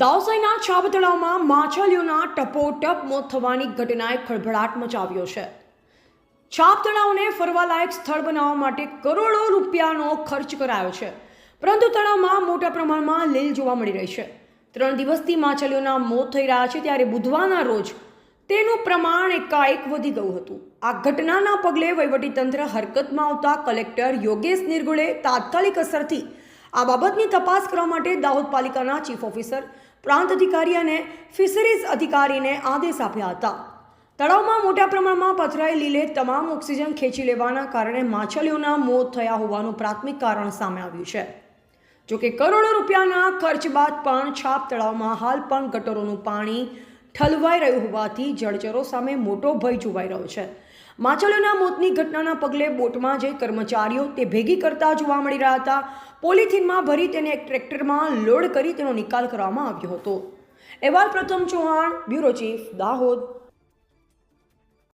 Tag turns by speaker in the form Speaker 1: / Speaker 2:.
Speaker 1: દાવસાઈના છાપ તળાવમાં માછલીઓના ટપોટપ મોત થવાની ઘટનાએ ખળભળાટ મચાવ્યો છે. છાપ તળાવને ફરવાલાયક સ્થળ બનાવવા માટે કરોડો રૂપિયાનો ખર્ચ કરાયો છે. પરંતુ તળાવમાં મોટા પ્રમાણમાં લીલ જોવા મળી રહી છે. ત્રણ દિવસથી માછલીઓના મોત થઈ રહ્યા છે ત્યારે બુધવારના રોજ તેનું પ્રમાણ એકાએક વધી ગયું હતું. આ ઘટનાના પગલે વહીવટીતંત્ર હરકતમાં આવતા કલેક્ટર યોગેશ નિર્ગુળે તાત્કાલિક અસરથી આ બાબતની તપાસ કરવા માટે દાહોદ પાલિકાના ચીફ ઓફિસર, પ્રાંત અધિકારી અને ફિશરીઝ અધિકારીને આદેશ આપ્યા હતા. તળાવમાં મોટા પ્રમાણમાં પથરાઈ લીલે તમામ ઓક્સિજન ખેંચી લેવાના કારણે માછલીઓના મોત થયા હોવાનું પ્રાથમિક કારણ સામે આવ્યું છે. જોકે કરોડો રૂપિયાના ખર્ચ બાદ પણ છાપ તળાવમાં હાલ પણ ગટરોનું પાણી ઠલવાઈ રહ્યું હોવાથી જળચરો સામે મોટો ભય જોવાઈ રહ્યો છે. માછલીઓના મોતની ઘટનાના પગલે બોટમાં જે કર્મચારીઓ તે ભેગી કરતા જોવા મળી રહ્યા હતા, પોલિથીનમાં ભરી તેને એક ટ્રેક્ટરમાં લોડ કરી તેનો નિકાલ કરવામાં આવ્યો હતો. અહેવાલ પ્રથમ ચૌહાણ, બ્યુરો ચીફ, દાહોદ.